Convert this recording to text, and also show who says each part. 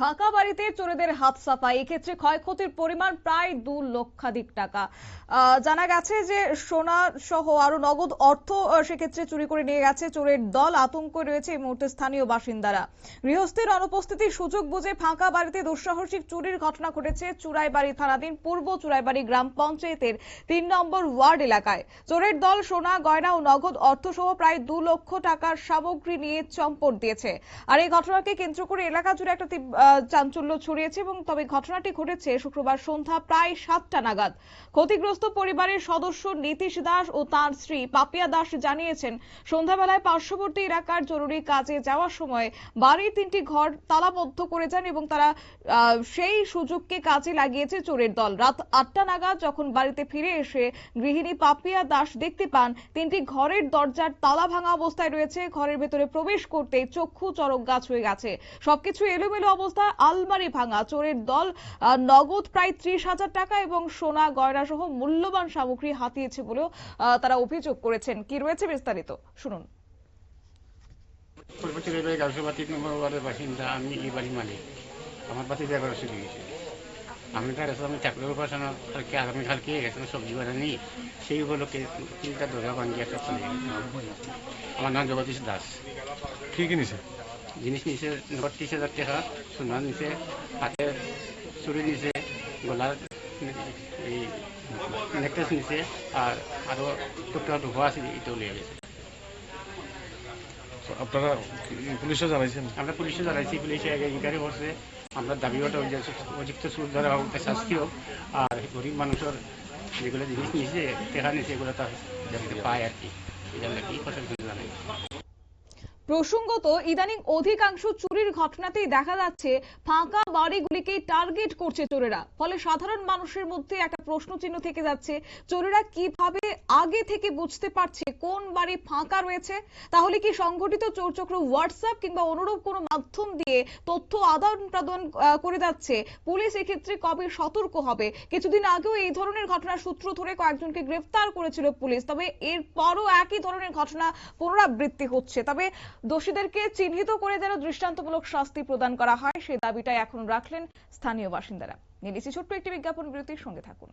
Speaker 1: ফাঁকা বাড়িতে চোরেদের হাত সাফাই। এক্ষেত্রে ক্ষয়ক্ষতির পরিমাণ প্রায় দু লক্ষাধিক টাকা। জানা গেছে যে সোনা সহ আরও নগদ অর্থ সেক্ষেত্রে চুরি করে নিয়ে গেছে চোরের দল। আতঙ্ক রয়েছে এই মুহূর্তে স্থানীয় বাসিন্দারা। গৃহস্থের অনুপস্থিতির সুযোগ বুঝে ফাঁকা বাড়িতে দুঃসাহসিক চুরির ঘটনা ঘটেছে চুরাইবাড়ি থানাধীন পূর্ব চুরাইবাড়ি গ্রাম পঞ্চায়েতের তিন নম্বর ওয়ার্ড এলাকায়। চোরের দল সোনা, গয়না ও নগদ অর্থ সহ প্রায় দু লক্ষ টাকার সামগ্রী নিয়ে চম্পট দিয়েছে। আর এই ঘটনাকে কেন্দ্র করে এলাকা জুড়ে একটা চাঞ্চল্য ছড়িয়েছে এবং তবে ঘটনাটি ঘটেছে শুক্রবার সন্ধ্যা প্রায় সাতটা নাগাদ। ক্ষতিগ্রস্ত পরিবারের সদস্য নীতিশ দাস ও তার স্ত্রী পাপিয়া দাস জানিয়েছেন, সন্ধ্যাবেলায় পার্শ্ববর্তী এলাকার জরুরি কাজে যাওয়ার সময় বাড়ির তিনটি ঘর তালাবদ্ধ করে যান এবং তারা সেই সুযোগকে কাজে লাগিয়েছে চোরের দল। রাত আটটা নাগাদ যখন বাড়িতে ফিরে এসে গৃহিণী পাপিয়া দাস দেখতে পান, তিনটি ঘরের দরজার তালা ভাঙা অবস্থায় রয়েছে। ঘরের ভেতরে প্রবেশ করতে চক্ষু চরক গাছ হয়ে গেছে। সবকিছু এলোমেলো অবস্থায় আলমারি ভাঙা চোরের দল নগদ প্রায় ত্রিশ হাজার টাকা এবং সোনা গয়না সহ মূল্যবান সামগ্রী হাতিয়েছে বলেও তারা অভিযোগ করেছেন। কি রয়েছে বিস্তারিত? শুনুন।
Speaker 2: পূর্বতী রেলওয়ে গাউসবাতি তিন নম্বর ওয়ার্ডের বাসিন্দা আমি এই বাড়ির মালিক। আমার বাতি ব্যবহার চলে গেছে। আমি তার আমি চাকরির উপাসনা কালকে আগামীকালকে এখানে সবজি বানানি সেই উপলক্ষে তিনটা একটা আমার নাম জগদীশ দাস।
Speaker 3: কি কিনেছে
Speaker 2: জিনিস নিচে নট ত্রিশ হাজার টাকা সোনা নিচে হাতে চুরি নিচে গলার এই নেকলেস নিচে আর আরও টুকটাক ঢোকা আছে এটা লিয়ে গেছে।
Speaker 3: তো আপনারা কি- পুলিশে জানাইছেন?
Speaker 2: আমরা পুলিশে জানাইছি পুলিশে আগে ইনকোয়ারি করছে। আমরা দাবি ওটা ওই যে অযুক্ত সুদ ধরা হোক শাস্তি হোক আর গরিব মানুষের যেগুলো জিনিস নিয়েছে টেকা নিয়েছে এগুলো তার যাতে পায় আর কি। এটা আমরা কি কথা জানাই
Speaker 1: প্রসঙ্গত, ইদানিং অধিকাংশ চুরির ঘটনাতেই দেখা যাচ্ছে ফাঁকা বাড়িগুলিকে টার্গেট করছে চোরেরা। ফলে সাধারণ মানুষের মধ্যে একটা প্রশ্ন চিহ্ন থেকে যাচ্ছে, চোরেরা কীভাবে আগে থেকে বুঝতে পারছে কোন বাড়ি ফাঁকা রয়েছে? তাহলে কি সংগঠিত চোরচক্র হোয়াটসঅ্যাপ কিংবা অনুরূপ কোনো মাধ্যম দিয়ে তথ্য আদান প্রদান করে যাচ্ছে? পুলিশ এক্ষেত্রে কবে সতর্ক হবে? কিছুদিন আগেও এই ধরনের ঘটনার সূত্র ধরে কয়েকজনকে গ্রেফতার করেছিল পুলিশ, তবে এরপরও একই ধরনের ঘটনা পুনরাবৃত্তি হচ্ছে। তবে দোষীদেরকে চিহ্নিত করে যেন দৃষ্টান্তমূলক শাস্তি প্রদান করা হয়, সেই দাবিটাই এখন রাখলেন স্থানীয় বাসিন্দারা। নিয়ে নিচ্ছি ছোট্ট একটি বিজ্ঞাপন বিরতির সঙ্গে থাকুন।